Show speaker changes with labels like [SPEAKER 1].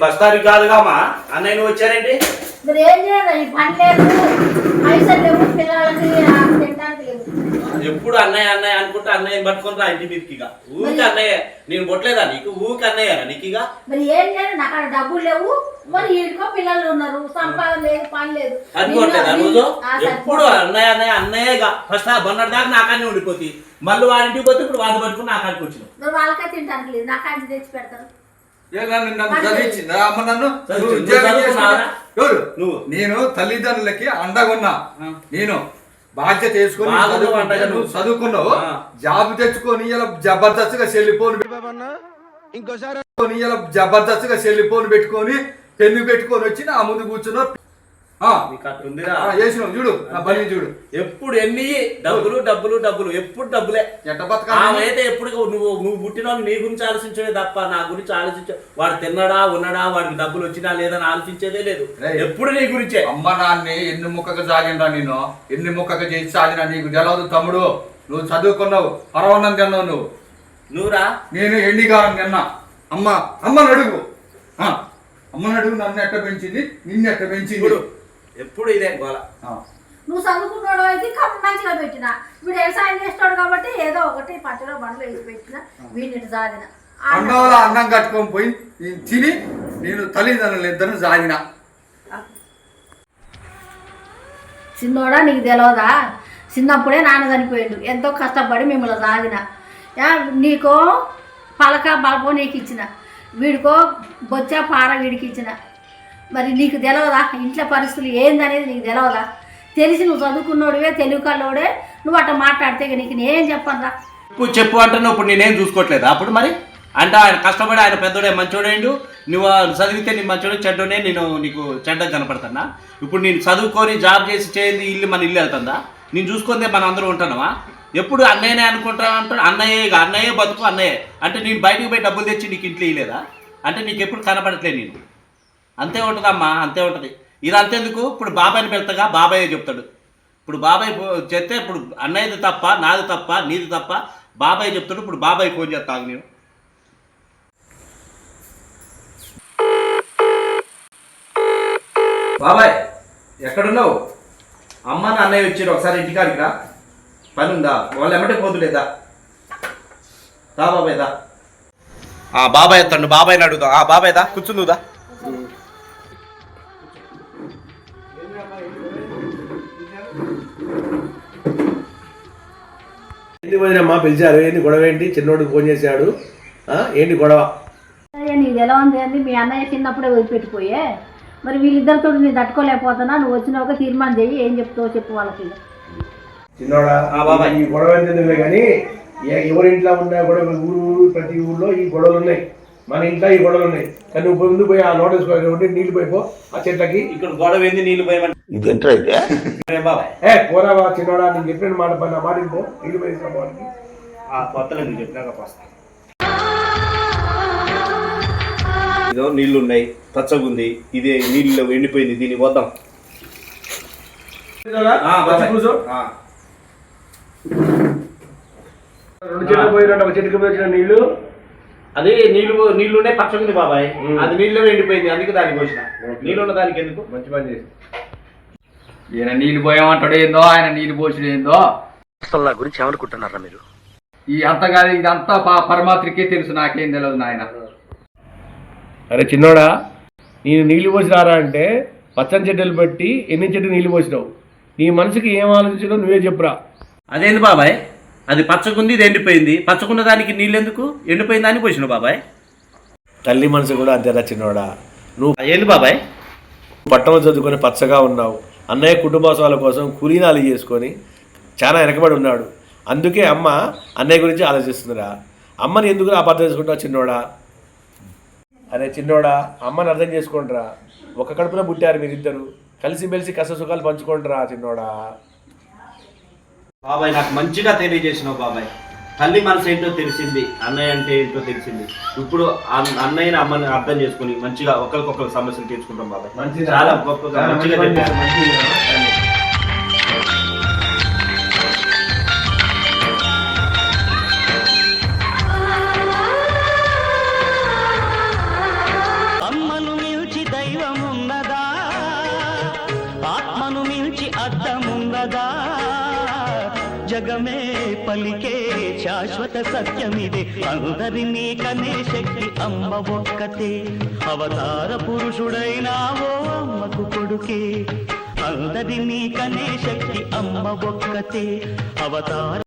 [SPEAKER 1] First తారీఖు కాదుగా అమ్మా అన్నయ్య నువ్వు వచ్చారేంటి?
[SPEAKER 2] మరి ఏం చేయాలి? ఈ పని లేదు. పైసలు లేవు పిల్లలకి ఆ, తినడానికి లేవు.
[SPEAKER 1] ఎప్పుడు అన్నయ్య అన్నయ్య అనుకుంటే అన్నయ్య పట్టుకొని రా ఇంటి మీదకి ఇక. ఊరికి అన్నయ్య నేను కొట్టలేదా నీకు? ఊరికి అన్నయ్య నీకు ఇక?
[SPEAKER 2] మరి ఏం చేయాలి? నాకు అక్కడ డబ్బులు లేవు. మరి ఇంటికో పిల్లలు ఉన్నారు. సంపాదన లేదు పని లేదు.
[SPEAKER 1] అనుకోవట్లేదా రోజు?
[SPEAKER 2] ఆ,
[SPEAKER 1] ఎప్పుడు. అన్నయ్య అన్నయ్య అన్నయ్యగా ఫస్ట్ మొన్నటి దాకా నాకాన్ని ఉండిపోతుంది మళ్ళీ వాడింటికి పోతే ఇప్పుడు వాడిని పట్టుకుని నాకానికి వచ్చినావు.
[SPEAKER 2] వాళ్ళకే తినడానికి లేదు. నాకు అంచి తెచ్చి పెడతారు.
[SPEAKER 3] ఏ నన్ను నన్ను చదివించిందా అమ్మ నన్ను
[SPEAKER 1] చదివించింది.
[SPEAKER 3] నువ్వు ఉద్యోగం? ఎవరు. నేను తల్లిదండ్రులకి అండగా ఉన్నా నేను బాధ్యత వేసుకొని నువ్వు. చదువుకున్నావు. జాబ్ తెచ్చుకొని ఇలా జబర్దస్త్గా సెల్లిపోను ఇంకోసారి ఇలా జబర్దస్త్గా సెల్లిపోను పెట్టుకొని పెన్ను పెట్టుకొని వచ్చి నా ముందు కూర్చున్నావు చూడు. నా చూడు.
[SPEAKER 1] ఎప్పుడు ఎన్ని డబ్బులు డబ్బులు డబ్బులు ఎప్పుడు డబ్బులే. అయితే ఎప్పుడు నువ్వు నువ్వు పుట్టిన నీ గురించి ఆలోచించడే తప్ప నా గురించి ఆలోచించ వాడు తిన్నాడా ఉన్నాడా వాడికి డబ్బులు వచ్చినా లేదని ఆలోచించేదే లేదు. ఎప్పుడు నీ గురించే.
[SPEAKER 3] అమ్మ నాన్నే ఎన్ని ముక్కగా సాగిందా నేను ఎన్ని ముక్కగా చేసి సాగినా నీకు తెలవదు తమ్ముడు. నువ్వు చదువుకున్నావు పరవన్నం తిన్నావు నువ్వు.
[SPEAKER 1] నువ్వురా?
[SPEAKER 3] నేను ఎండిగారం తిన్నా. అమ్మ అమ్మని అడుగు. ఆ, అమ్మని అడుగు నన్ను ఎట్ట పెంచింది? నిన్ను ఎట్ట పెంచింది?
[SPEAKER 1] ఎప్పుడు ఇదే గోల.
[SPEAKER 2] నువ్వు చదువుకున్నాడు అయితే కప్పు మంచిగా పెట్టిన. వీడు వ్యవసాయం చేస్తాడు కాబట్టి ఏదో ఒకటి పచ్చలో బండ్లు వేసి పెట్టిన వీడిని సాగిన
[SPEAKER 3] అన్నంలో అన్నం కట్టుకొని పోయి నేను తిని నేను తల్లిదండ్రులు ఇద్దరు సాగిన
[SPEAKER 2] చిన్నోడా నీకు తెలియదా చిన్నప్పుడే నాన్న చనిపోయిండు. ఎంతో కష్టపడి మిమ్మల్ని సాగిన యా, నీకో పలక బలపో నీకు ఇచ్చిన. వీడికో బొచ్చ పార వీడికి ఇచ్చిన. మరి నీకు తెలవదా? ఇంట్లో పరిస్థితులు ఏందనేది నీకు తెలవదా? తెలిసి నువ్వు చదువుకున్నోడివే తెలుగు నువ్వు అట్లా మాట్లాడితే నీకు నేనేం చెప్పనురా?
[SPEAKER 1] ఇప్పుడు చెప్పు అంటే ఇప్పుడు నేనేం చూసుకోవట్లేదు? అప్పుడు మరి? అంటే ఆయన కష్టపడి ఆయన పెద్దోడే మంచోడేండు నువ్వు చదివితే నీ మంచోడే చెడ్డోనే నేను నీకు చెడ్డ కనపడుతున్నా ఇప్పుడు నేను చదువుకొని జాబ్ చేసి చేయింది ఇల్లు మన ఇల్లు వెళ్తుందా? నేను చూసుకుందే మన అందరూ ఉంటున్నావా ఎప్పుడు అన్నయ్యనే అనుకుంటా అంటాడు అన్నయ్య ఇక అన్నయ్యే బతుకు అన్నయ్య. అంటే నేను బయటికి పోయి డబ్బులు తెచ్చి నీకు ఇంట్లో ఇవ్వలేదా అంటే నీకు ఎప్పుడు కనపడట్లేదు నేను. అంతే ఉంటుందమ్మా అంతే ఉంటుంది. ఇది అంతేందుకు? ఇప్పుడు బాబాయ్ని పెడతాగా బాబాయ్ చెప్తాడు. ఇప్పుడు బాబాయ్ చెప్తే ఇప్పుడు అన్నయ్యది తప్ప నాది తప్ప నీది తప్ప బాబాయ్ చెప్తాడు ఇప్పుడు బాబాయ్ ఫోన్ చేస్తాను నేను. బాబాయ్ ఎక్కడున్నావు? అమ్మ నాన్నయ్య వచ్చారు ఒకసారి ఇంటికాడికి రా. పని ఉందా వాళ్ళు ఎమ్మటే పోతులేదా రా బాబాయ్ దా. ఆ బాబాయ్ ఎత్తండు బాబాయ్ని అడుగుదా. ఆ బాబాయ్ దా కూర్చుందుదా
[SPEAKER 4] ఏంటి వదినమ్మా? పిలిచారు. ఏంటి గొడవ ఏంటి? చిన్నోడికి ఫోన్ చేశాడు. ఆ, ఏంటి గొడవ?
[SPEAKER 2] అయ్యా నీకు ఎలా ఉంది? అండి మీ అన్నయ్య చిన్నప్పుడే వదిలిపెట్టిపోయే. మరి వీళ్ళిద్దరితో నేను తట్టుకోలేకపోతున్నా. నువ్వు వచ్చిన ఒక తీర్మానం చెయ్యి. ఏం చెప్తావో చెప్పు వాళ్ళకి.
[SPEAKER 4] చిన్నోడా?
[SPEAKER 1] ఆ, బాబాయ్.
[SPEAKER 4] ఈ గొడవ కానీ ఏ- ఎవరి ఇంట్లో ఉన్నా కూడా ఊరు ఊరు ప్రతి ఊర్లో ఈ గొడవలు ఉన్నాయి. మన ఇంట్లో ఈ గొడవలు ఉన్నాయి. కానీ నువ్వు ముందు పోయి ఆ నోటీస్ ఉంటే నీళ్ళు పోయిపో ఆ చెట్లకి.
[SPEAKER 1] ఇక్కడ గొడవ ఏంది? నీళ్ళు పోయమంటే. బాబాయ్
[SPEAKER 4] ఏ పోరావా చిన్నోడా నేను చెప్పిన మాట పని నా మాట వినుకో, నీళ్ళు పోయి వాడికి
[SPEAKER 1] ఆ కొత్తలో నీకు చెప్పినాక పోస్తా. ఇదో నీళ్ళు ఉన్నాయి పచ్చగుంది ఇదే నీళ్ళు ఎండిపోయింది దీన్ని వద్దాం.
[SPEAKER 4] రెండు చెట్లు పోయినట్టు ఒక చెట్టుకి పోయి వచ్చిన నీళ్ళు
[SPEAKER 1] అదే నీళ్ళు నీళ్ళు ఉన్నాయి పచ్చగుంది బాబాయ్. అది నీళ్ళు ఎండిపోయింది అందుకే దానికి పోసిన. నీళ్ళు ఉన్న దానికి ఎందుకు?
[SPEAKER 4] మంచి పని చేసి.
[SPEAKER 3] ఈయన నీళ్ళు పోయామంటాడు ఏందో ఆయన నీళ్ళు పోసుడు ఏందో.
[SPEAKER 5] అసలు నా గురించి ఏమనుకుంటున్నారా మీరు?
[SPEAKER 3] ఈ అంతగా ఇదంతా ప- పరమాత్రికే తెలుసు నాకేం తెలియదు నాయన.
[SPEAKER 4] అరే చిన్నోడా నేను నీళ్ళు పోసినారా అంటే పచ్చని చెడ్డలు పెట్టి ఎన్ని చెట్టు నీళ్ళు పోసినావు? నీ మనసుకి ఏం ఆలోచించడం నువ్వే చెప్పురా.
[SPEAKER 1] అదేంది బాబాయ్? అది పచ్చగుంది ఇది ఎండిపోయింది. పచ్చకున్న దానికి నీళ్ళు ఎందుకు ఎండిపోయిన దానికి పోసిన బాబాయ్.
[SPEAKER 4] తల్లి మనసు కూడా అంతేరా చిన్నోడా. నువ్వు
[SPEAKER 1] ఏంది బాబాయ్?
[SPEAKER 4] పట్టణం చదువుకొని పచ్చగా ఉన్నావు. అన్నయ్య కుటుంబాల కోసం కూలీనాలు చేసుకొని చాలా వెనకబడి ఉన్నాడు. అందుకే అమ్మ అన్నయ్య గురించి ఆలోచిస్తుందిరా. అమ్మని ఎందుకు అపార్థం చేసుకుంటావు చిన్నోడా? అరే చిన్నోడా అమ్మని అర్థం చేసుకోండిరా. ఒక కడుపున పుట్టారు మీరిద్దరు. కలిసిమెలిసి కష్ట సుఖాలు పంచుకోండిరా చిన్నోడా.
[SPEAKER 1] బాబాయ్ నాకు మంచిగా తెలియజేసినావు బాబాయ్. తల్లి మనసు ఏంటో తెలిసింది అన్నయ్య అంటే ఏంటో తెలిసింది. ఇప్పుడు అన్నయ్య అమ్మని అర్థం చేసుకుని మంచిగా ఒకరికొకరు సమస్యలు తీర్చుకుంటాం బాబాయ్. చాలా గొప్పగా మంచిగా
[SPEAKER 5] అమ్మను ఆత్మను మించి అర్థమున్నదా
[SPEAKER 6] జగమే పలికే శాశ్వత సత్యమిదే. అందరినీ కనే శక్తి అమ్మ ఒక్కతే. అవతార పురుషుడైనావో అమ్మకు కొడుకే. అందరినీ కనే శక్తి అమ్మ ఒక్కతే. అవతార